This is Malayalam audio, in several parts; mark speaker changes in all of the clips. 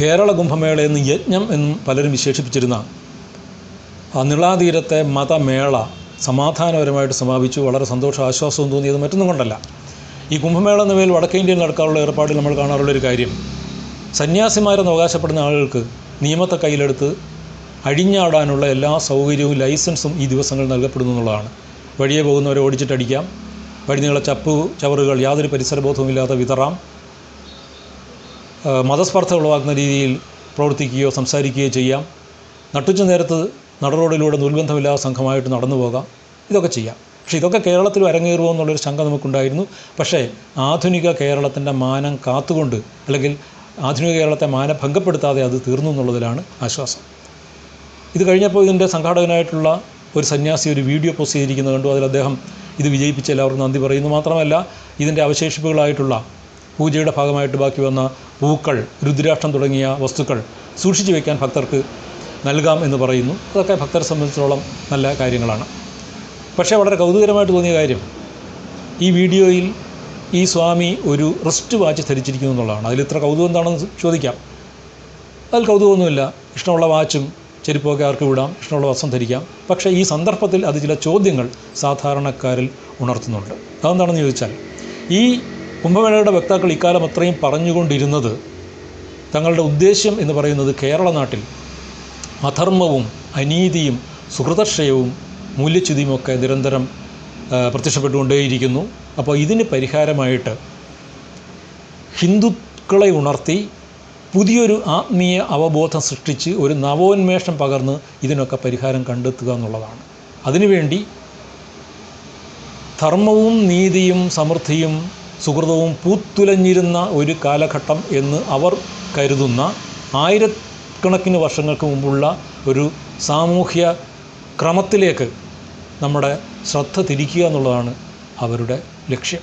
Speaker 1: കേരള കുംഭമേള എന്ന് യജ്ഞം എന്നും പലരും വിശേഷിപ്പിച്ചിരുന്ന ആ നിളാതീരത്തെ മതമേള സമാധാനപരമായിട്ട് സമാപിച്ചു. വളരെ സന്തോഷം ആശ്വാസവും തോന്നിയത് മറ്റൊന്നും കൊണ്ടല്ല. ഈ കുംഭമേള എന്ന പേരിൽ വടക്കേ ഇന്ത്യയിൽ നടക്കാറുള്ള ഏർപ്പാടിൽ നമ്മൾ കാണാറുള്ളൊരു കാര്യം. സന്യാസിമാരെന്ന് അവകാശപ്പെടുന്ന ആളുകൾക്ക് നിയമത്തെ കയ്യിലെടുത്ത് അഴിഞ്ഞാടാനുള്ള എല്ലാ സൗകര്യവും ലൈസൻസും ഈ ദിവസങ്ങളിൽ നൽകപ്പെടുന്നു എന്നുള്ളതാണ്. വഴിയെ പോകുന്നവരെ ഓടിച്ചിട്ടടിക്കാം. വഴി വഴിനീള ചപ്പ് ചവറുകൾ യാതൊരു പരിസരബോധവുമില്ലാതെ വിതറാം. മതസ്പർദ്ധ ഉളവാക്കുന്ന രീതിയിൽ പ്രവർത്തിക്കുകയോ സംസാരിക്കുകയോ ചെയ്യാം. നട്ടുച്ച നേരത്ത് നടറോഡിലൂടെ നൂൽബന്ധമില്ലാത്ത സംഘമായിട്ട് നടന്നു പോകാം. ഇതൊക്കെ ചെയ്യാം. പക്ഷേ ഇതൊക്കെ കേരളത്തിൽ അരങ്ങേറുമോ എന്നുള്ളൊരു ശങ്ക നമുക്കുണ്ടായിരുന്നു. പക്ഷേ ആധുനിക കേരളത്തിന്റെ മാനം കാത്തുകൊണ്ട് അല്ലെങ്കിൽ ആധുനിക കേരളത്തെ മാനം ഭംഗപ്പെടുത്താതെ അത് തീർന്നു എന്നുള്ളതിലാണ് ആശ്വാസം. ഇത് കഴിഞ്ഞപ്പോൾ ഇതിന്റെ സംഘാടകനായിട്ടുള്ള ഒരു സന്യാസി ഒരു വീഡിയോ പോസ്റ്റ് ചെയ്തിരിക്കുന്നത് കണ്ടു. അതിൽ അദ്ദേഹം ഇത് വിജയിപ്പിച്ച എല്ലാവർക്കും നന്ദി പറയുന്നു. മാത്രമല്ല ഇതിന്റെ അവശേഷിപ്പുകളായിട്ടുള്ള പൂജയുടെ ഭാഗമായിട്ട് ബാക്കി വന്ന പൂക്കൾ രുദ്രാക്ഷം തുടങ്ങിയ വസ്തുക്കൾ സൂക്ഷിച്ചു വയ്ക്കാൻ ഭക്തർക്ക് നൽകാം എന്ന് പറയുന്നു. അതൊക്കെ ഭക്തരെ സംബന്ധിച്ചിടത്തോളം നല്ല കാര്യങ്ങളാണ്. പക്ഷേ വളരെ കൗതുകരമായിട്ട് തോന്നിയ കാര്യം ഈ വീഡിയോയിൽ ഈ സ്വാമി ഒരു റിസ്റ്റ് വാച്ച് ധരിച്ചിരിക്കുന്നു എന്നുള്ളതാണ്. അതിൽ ഇത്ര കൗതുകം എന്താണെന്ന് ചോദിക്കാം. അതിൽ കൗതുകമൊന്നുമില്ല. ഇഷ്ടമുള്ള വാച്ചും ചെരുപ്പൊക്കെ ആർക്ക് വിടാം ഇഷ്ടമുള്ള വസ്ത്രം ധരിക്കാം. പക്ഷേ ഈ സന്ദർഭത്തിൽ അത് ചില ചോദ്യങ്ങൾ സാധാരണക്കാരിൽ ഉണർത്തുന്നുണ്ട്. അതെന്താണെന്ന് ചോദിച്ചാൽ ഈ കുംഭമേളയുടെ വക്താക്കൾ ഇക്കാലം അത്രയും പറഞ്ഞുകൊണ്ടിരുന്നത് തങ്ങളുടെ ഉദ്ദേശ്യം എന്ന് പറയുന്നത് കേരള നാട്ടിൽ അധർമ്മവും അനീതിയും സുഹൃതക്ഷയവും മൂല്യച്യുതിയുമൊക്കെ നിരന്തരം പ്രത്യക്ഷപ്പെട്ടുകൊണ്ടേയിരിക്കുന്നു. അപ്പോൾ ഇതിന് പരിഹാരമായിട്ട് ഹിന്ദുക്കളെ ഉണർത്തി പുതിയൊരു ആത്മീയ അവബോധം സൃഷ്ടിച്ച് ഒരു നവോന്മേഷം പകർന്ന് ഇതിനൊക്കെ പരിഹാരം കണ്ടെത്തുക എന്നുള്ളതാണ്. അതിനുവേണ്ടി ധർമ്മവും നീതിയും സമൃദ്ധിയും സുഹൃതവും പൂത്തുലഞ്ഞിരുന്ന ഒരു കാലഘട്ടം എന്ന് അവർ കരുതുന്ന ആയിരക്കണക്കിന് വർഷങ്ങൾക്ക് മുമ്പുള്ള ഒരു സാമൂഹ്യ ക്രമത്തിലേക്ക് നമ്മുടെ ശ്രദ്ധ തിരിക്കുക എന്നുള്ളതാണ് അവരുടെ ലക്ഷ്യം.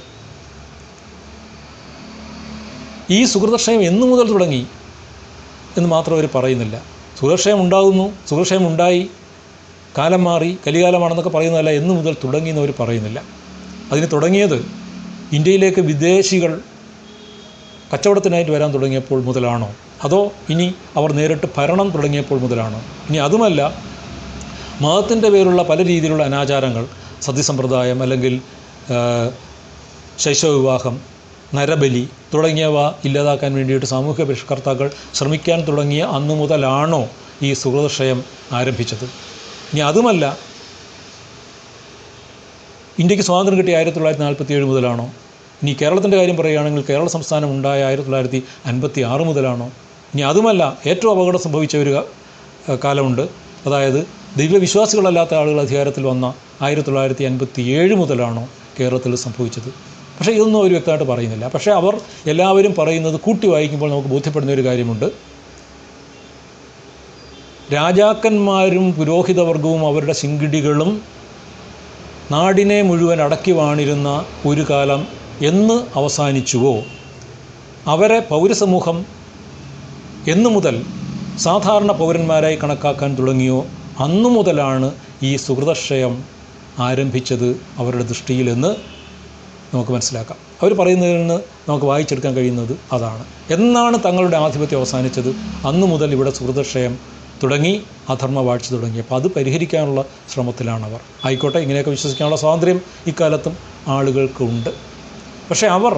Speaker 1: ഈ സുഹൃതക്ഷയം എന്നു മുതൽ തുടങ്ങി എന്ന് മാത്രം അവർ പറയുന്നില്ല. സുഹൃക്ഷയം ഉണ്ടാകുന്നു സുഹൃക്ഷയം ഉണ്ടായി കാലം മാറി കലികാലമാണെന്നൊക്കെ പറയുന്നതല്ല എന്നു മുതൽ തുടങ്ങി എന്ന് അവർ പറയുന്നില്ല. അതിന് തുടങ്ങിയത് ഇന്ത്യയിലേക്ക് വിദേശികൾ കച്ചവടത്തിനായിട്ട് വരാൻ തുടങ്ങിയപ്പോൾ മുതലാണോ? അതോ ഇനി അവർ നേരിട്ട് ഭരണം തുടങ്ങിയപ്പോൾ മുതലാണോ? ഇനി അതുമല്ല മതത്തിന്റെ പേരുള്ള പല രീതിയിലുള്ള അനാചാരങ്ങൾ സത്യസമ്പ്രദായം അല്ലെങ്കിൽ ശൈശവവിവാഹം നരബലി തുടങ്ങിയവ ഇല്ലാതാക്കാൻ വേണ്ടിയിട്ട് സാമൂഹ്യ പരിഷ്കർത്താക്കൾ ശ്രമിക്കാൻ തുടങ്ങിയ അന്നു മുതലാണോ ഈ സുഹൃതക്ഷയം ആരംഭിച്ചത്? ഇനി അതുമല്ല ഇന്ത്യയ്ക്ക് സ്വാതന്ത്ര്യം കിട്ടിയ ആയിരത്തി തൊള്ളായിരത്തി നാൽപ്പത്തി ഏഴ് മുതലാണോ? ഇനി കേരളത്തിന്റെ കാര്യം പറയുകയാണെങ്കിൽ കേരള സംസ്ഥാനം ഉണ്ടായ ആയിരത്തി തൊള്ളായിരത്തി അൻപത്തി ആറ് മുതലാണോ? ഇനി അതുമല്ല ഏറ്റവും അപകടം സംഭവിച്ച ഒരു കാലമുണ്ട്. അതായത് ദൈവവിശ്വാസികളല്ലാത്ത ആളുകൾ അധികാരത്തിൽ വന്ന ആയിരത്തി തൊള്ളായിരത്തി അൻപത്തി ഏഴ് മുതലാണോ കേരളത്തിൽ സംഭവിച്ചത്? പക്ഷേ ഇതൊന്നും അവർ വ്യക്തമായിട്ട് പറയുന്നില്ല. പക്ഷേ അവർ എല്ലാവരും പറയുന്നത് കൂട്ടി വായിക്കുമ്പോൾ നമുക്ക് ബോധ്യപ്പെടുന്ന ഒരു കാര്യമുണ്ട്. രാജാക്കന്മാരും പുരോഹിതവർഗവും അവരുടെ ശിങ്കിടികളും നാടിനെ മുഴുവൻ അടക്കി വാണിരുന്ന ഒരു കാലം എന്ന് അവസാനിച്ചുവോ? അവരെ പൗരസമൂഹം എന്നു മുതൽ സാധാരണ പൗരന്മാരായി കണക്കാക്കാൻ തുടങ്ങിയോ? അന്നു മുതലാണ് ഈ സുഹൃതക്ഷയം ആരംഭിച്ചത് അവരുടെ ദൃഷ്ടിയിലെന്ന് നമുക്ക് മനസ്സിലാക്കാം. അവർ പറയുന്നതിൽ നിന്ന് നമുക്ക് വായിച്ചെടുക്കാൻ കഴിയുന്നത് അതാണ്. എന്നാണ് തങ്ങളുടെ ആധിപത്യം അവസാനിച്ചത്. അന്നു മുതൽ ഇവിടെ സുഹൃതക്ഷയം തുടങ്ങി അധർമ്മ വാഴ്ച തുടങ്ങി. അപ്പോൾ അത് പരിഹരിക്കാനുള്ള ശ്രമത്തിലാണവർ. ആയിക്കോട്ടെ ഇങ്ങനെയൊക്കെ വിശ്വസിക്കാനുള്ള സ്വാതന്ത്ര്യം ഇക്കാലത്തും ആളുകൾക്കുണ്ട് പക്ഷേ അവർ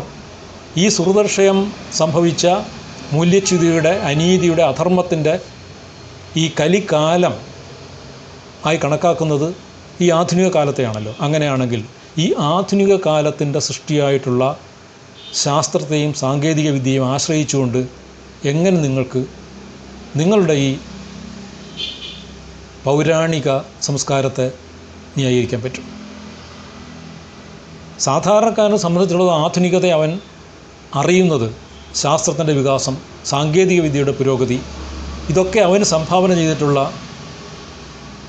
Speaker 1: ഈ സുഹൃദർശയം സംഭവിച്ച മൂല്യച്യുതിയുടെ അനീതിയുടെ അധർമ്മത്തിന്റെ ഈ കലിക്കാലം ആയി കണക്കാക്കുന്നത് ഈ ആധുനിക കാലത്തെയാണല്ലോ. അങ്ങനെയാണെങ്കിൽ ഈ ആധുനിക കാലത്തിന്റെ സൃഷ്ടിയായിട്ടുള്ള ശാസ്ത്രത്തെയും സാങ്കേതിക വിദ്യയും ആശ്രയിച്ചുകൊണ്ട് എങ്ങനെ നിങ്ങൾക്ക് നിങ്ങളുടെ ഈ പൗരാണിക സംസ്കാരത്തെ ന്യായീകരിക്കാൻ പറ്റും. സാധാരണക്കാരനെ സംബന്ധിച്ചുള്ള ആധുനികത അവൻ അറിയുന്നത് ശാസ്ത്രത്തിന്റെ വികാസം സാങ്കേതിക വിദ്യയുടെ പുരോഗതി ഇതൊക്കെ അവന് സംഭാവന ചെയ്തിട്ടുള്ള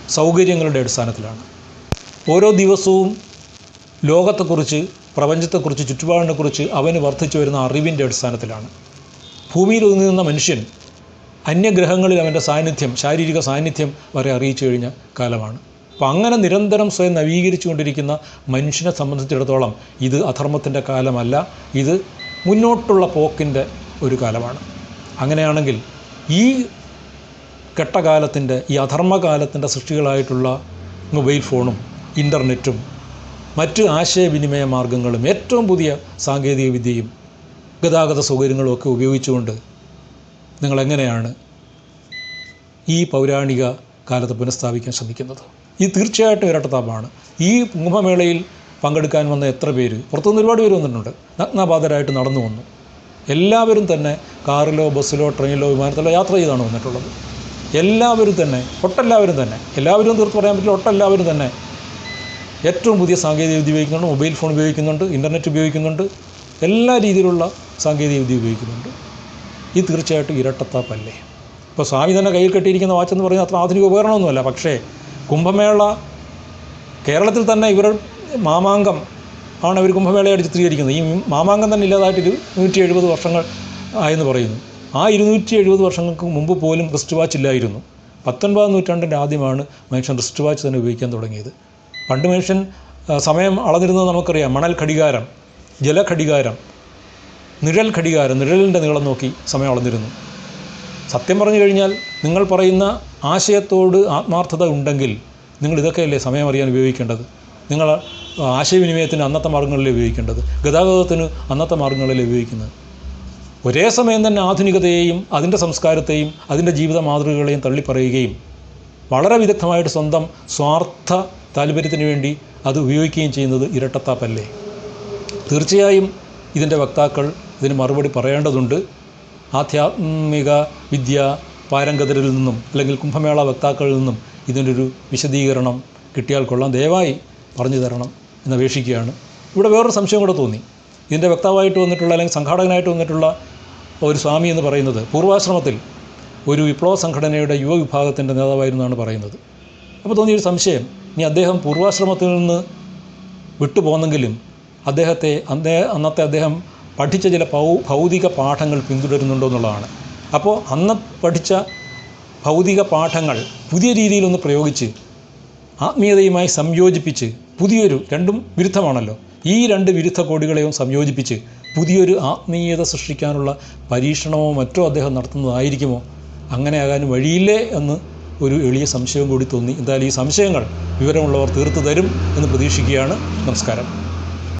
Speaker 1: സൗകര്യങ്ങളുടെ അടിസ്ഥാനത്തിലാണ്. ഓരോ ദിവസവും ലോകത്തെക്കുറിച്ച് പ്രപഞ്ചത്തെക്കുറിച്ച് ചുറ്റുപാടിനെക്കുറിച്ച് അവന് വർദ്ധിച്ചു വരുന്ന അറിവിന്റെ അടിസ്ഥാനത്തിലാണ്. ഭൂമിയിൽ ഒതുങ്ങി നിന്ന മനുഷ്യൻ അന്യഗ്രഹങ്ങളിൽ അവന്റെ സാന്നിധ്യം ശാരീരിക സാന്നിധ്യം വരെ അറിയിച്ചു കഴിഞ്ഞ കാലമാണ്. അപ്പോൾ അങ്ങനെ നിരന്തരം സ്വയം നവീകരിച്ചു കൊണ്ടിരിക്കുന്ന മനുഷ്യനെ സംബന്ധിച്ചിടത്തോളം ഇത് അധർമ്മത്തിന്റെ കാലമല്ല. ഇത് മുന്നോട്ടുള്ള പോക്കിന്റെ ഒരു കാലമാണ്. അങ്ങനെയാണെങ്കിൽ ഈ കെട്ടകാലത്തിന്റെ ഈ അധർമ്മകാലത്തിന്റെ സൃഷ്ടികളായിട്ടുള്ള മൊബൈൽ ഫോണും ഇന്റർനെറ്റും മറ്റ് ആശയവിനിമയ മാർഗങ്ങളും ഏറ്റവും പുതിയ സാങ്കേതിക വിദ്യയും ഗതാഗത സൗകര്യങ്ങളും ഒക്കെ ഉപയോഗിച്ചുകൊണ്ട് നിങ്ങളെങ്ങനെയാണ് ഈ പൗരാണിക കാലത്ത് പുനഃസ്ഥാപിക്കാൻ ശ്രമിക്കുന്നത്? ഇത് തീർച്ചയായിട്ടും ഇരട്ടത്താപ്പാണ് ഈ കുംഭമേളയിൽ പങ്കെടുക്കാൻ വന്ന എത്ര പേര്? പുറത്തുനിന്ന് ഒരുപാട് പേര് വന്നിട്ടുണ്ട്. നഗ്നബാധരായിട്ട് നടന്നു വന്നു. എല്ലാവരും തന്നെ കാറിലോ ബസ്സിലോ ട്രെയിനിലോ വിമാനത്തിലോ യാത്ര ചെയ്താണ് വന്നിട്ടുള്ളത്. എല്ലാവരും തന്നെ ഒട്ടെല്ലാവരും തന്നെ എല്ലാവരും തീർത്ത് പറയാൻ പറ്റില്ല ഒട്ടെല്ലാവരും തന്നെ ഏറ്റവും പുതിയ സാങ്കേതിക വിദ്യ ഉപയോഗിക്കുന്നുണ്ട് മൊബൈൽ ഫോൺ ഉപയോഗിക്കുന്നുണ്ട് ഇന്റർനെറ്റ് ഉപയോഗിക്കുന്നുണ്ട് എല്ലാ രീതിയിലുള്ള സാങ്കേതിക ഉപയോഗിക്കുന്നുണ്ട്. ഇത് തീർച്ചയായിട്ടും ഇരട്ടത്താപ്പല്ലേ? ഇപ്പോൾ സ്വാമി തന്നെ കയ്യിൽ കെട്ടിയിരിക്കുന്ന വാച്ച് എന്ന് പറയുന്നത് അത്ര ആധുനിക ഉപകരണമൊന്നുമല്ല. പക്ഷേ കുംഭമേള കേരളത്തിൽ തന്നെ ഇവർ മാമാങ്കം ആണ് അവർ കുംഭമേളയായിട്ട് ചിത്രീകരിക്കുന്നത്. ഈ മാമാങ്കം തന്നെ ഇല്ലാതായിട്ട് ഇരുന്നൂറ്റി നൂറ്റി എഴുപത് വർഷങ്ങൾ ആയെന്ന് പറയുന്നു. ആ ഇരുന്നൂറ്റി എഴുപത് വർഷങ്ങൾക്ക് മുമ്പ് പോലും റിസ്റ്റ് വാച്ച് ഇല്ലായിരുന്നു. പത്തൊൻപതാം നൂറ്റാണ്ടിന്റെ ആദ്യമാണ് മനുഷ്യൻ റിസ്റ്റ് വാച്ച് തന്നെ ഉപയോഗിക്കാൻ തുടങ്ങിയത്. പണ്ട് മനുഷ്യൻ സമയം അളന്നിരുന്നത് നമുക്കറിയാം. മണൽ ഘടികാരം ജലഘടികാരം നിഴൽ ഘടികാരം നിഴലിന്റെ നീളം നോക്കി സമയം അളന്നിരുന്നു. സത്യം പറഞ്ഞു കഴിഞ്ഞാൽ നിങ്ങൾ പറയുന്ന ആശയത്തോട് ആത്മാർത്ഥത ഉണ്ടെങ്കിൽ നിങ്ങൾ ഇതൊക്കെയല്ലേ സമയം അറിയാൻ ഉപയോഗിക്കേണ്ടത്? നിങ്ങൾ ആശയവിനിമയത്തിന് അന്നത്തെ മാർഗങ്ങളിലേ ഉപയോഗിക്കേണ്ടത്? ഗതാഗതത്തിന് അന്നത്തെ മാർഗങ്ങളിലേ ഉപയോഗിക്കുന്നത്? ഒരേ സമയം തന്നെ ആധുനികതയെയും അതിന്റെ സംസ്കാരത്തെയും അതിന്റെ ജീവിത മാതൃകകളെയും തള്ളിപ്പറയുകയും വളരെ വിദഗ്ധമായിട്ട് സ്വന്തം സ്വാർത്ഥ താല്പര്യത്തിന് വേണ്ടി അത് ഉപയോഗിക്കുകയും ചെയ്യുന്നത് ഇരട്ടത്താപ്പല്ലേ? തീർച്ചയായും ഇതിന്റെ വക്താക്കൾ ഇതിന് മറുപടി പറയേണ്ടതുണ്ട്. ആധ്യാത്മിക വിദ്യ പാരംഗതരിൽ നിന്നും അല്ലെങ്കിൽ കുംഭമേള വക്താക്കളിൽ നിന്നും ഇതിന്റെ ഒരു വിശദീകരണം കിട്ടിയാൽ കൊള്ളാം. ദയവായി പറഞ്ഞു തരണം എന്ന് എന്നപേക്ഷിക്കുകയാണ്. ഇവിടെ വേറൊരു സംശയം കൂടെ തോന്നി. ഇതിന്റെ വക്താവായിട്ട് വന്നിട്ടുള്ള അല്ലെങ്കിൽ സംഘാടകനായിട്ട് വന്നിട്ടുള്ള ഒരു സ്വാമി എന്ന് പറയുന്നത് പൂർവാശ്രമത്തിൽ ഒരു വിപ്ലവ സംഘടനയുടെ യുവ വിഭാഗത്തിന്റെ നേതാവായിരുന്നാണ് പറയുന്നത്. അപ്പോൾ തോന്നിയൊരു സംശയം. ഇനി അദ്ദേഹം പൂർവാശ്രമത്തിൽ നിന്ന് വിട്ടുപോന്നെങ്കിലും അദ്ദേഹത്തെ അന്നേ അന്നത്തെ അദ്ദേഹം പഠിച്ച ചില ഭൗ ഭൗതിക പാഠങ്ങൾ പിന്തുടരുന്നുണ്ടോ എന്നുള്ളതാണ്. അപ്പോൾ അന്ന് പഠിച്ച ഭൗതിക പാഠങ്ങൾ പുതിയ രീതിയിലൊന്ന് പ്രയോഗിച്ച് ആത്മീയതയുമായി സംയോജിപ്പിച്ച് പുതിയൊരു രണ്ടും വിരുദ്ധമാണല്ലോ. ഈ രണ്ട് വിരുദ്ധ കോടികളെയും സംയോജിപ്പിച്ച് പുതിയൊരു ആത്മീയത സൃഷ്ടിക്കാനുള്ള പരീക്ഷണമോ മറ്റോ അദ്ദേഹം നടത്തുന്നതായിരിക്കുമോ? അങ്ങനെ ആകാൻ വഴിയില്ലേ എന്ന് ഒരു എളിയ സംശയം കൂടി തോന്നി. എന്തായാലും ഈ സംശയങ്ങൾ വിവരമുള്ളവർ തീർത്തു തരും എന്ന് പ്രതീക്ഷിക്കുകയാണ്. നമസ്കാരം.